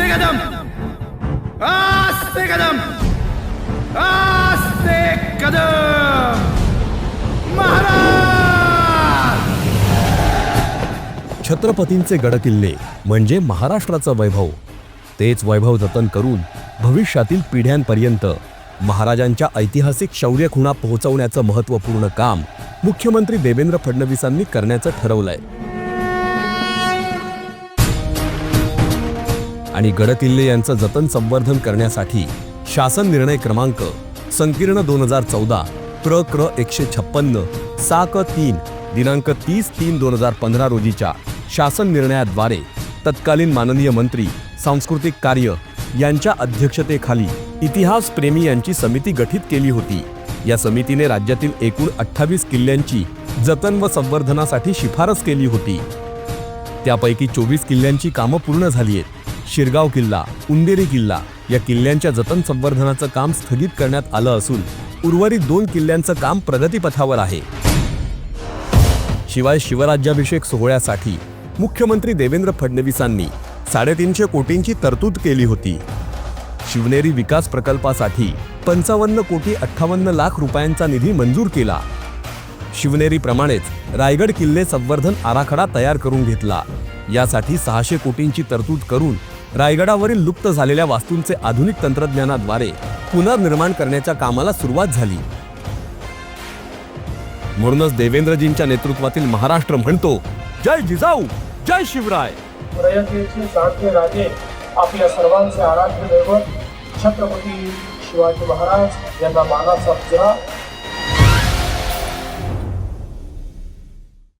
आस्ते कदम आस्ते कदम आस्ते कदम महाराज छत्रपतींचे गडकिल्ले म्हणजे महाराष्ट्राचं वैभव. तेच वैभव जतन करून भविष्यातील पिढ्यांपर्यंत महाराजांच्या ऐतिहासिक शौर्य खुणा पोहोचवण्याचं महत्त्वपूर्ण काम मुख्यमंत्री देवेंद्र फडणवीसांनी करण्याचं ठरवलंय. आणि गडकिल्ले यांचं जतन संवर्धन करण्यासाठी शासन निर्णय क्रमांक संकीर्ण दोन हजार चौदा प्र क्र एकशे छप्पन्न सा क तीन दिनांक तीस तीन दोन हजार पंधरा रोजीच्या शासन निर्णयाद्वारे तत्कालीन माननीय मंत्री सांस्कृतिक कार्य यांच्या अध्यक्षतेखाली इतिहास प्रेमी यांची समिती गठीत केली होती. या समितीने राज्यातील एकूण अठ्ठावीस किल्ल्यांची जतन व संवर्धनासाठी शिफारस केली होती. त्यापैकी चोवीस किल्ल्यांची कामं पूर्ण झाली आहेत. शिरगाव किल्ला उंदेरी किल्ला या किल्ल्यांच्या जतन संवर्धनाचं काम स्थगित करण्यात आलं असून उर्वरित दोन किल्ल्यांचं काम प्रगतीपथावर आहे. शिवाय शिवराज्याभिषेक सोहळ्यासाठी मुख्यमंत्री देवेंद्र फडणवीसांनी साडेतीनशे कोटींची तरतूद केली होती. शिवनेरी विकास प्रकल्पासाठी पंचावन्न कोटी अठ्ठावन्न लाख रुपयांचा निधी मंजूर केला. शिवनेरीप्रमाणेच रायगड किल्ले संवर्धन आराखडा तयार करून घेतला. यासाठी सहाशे कोटींची तरतूद करून रायगडावरील लुप्त झालेल्या वास्तूंचे आधुनिक तंत्रज्ञानाद्वारे पुनर्निर्माण करण्याच्या कामाला सुरुवात झाली. म्हणूनच देवेंद्रजींच्या नेतृत्वातील महाराष्ट्र म्हणतो जय जिजाऊ जय शिवराय. राजे आपल्या सर्वांचे आराध्य दैवत. छत्रपती शिवाजी महाराज यांना मानाचा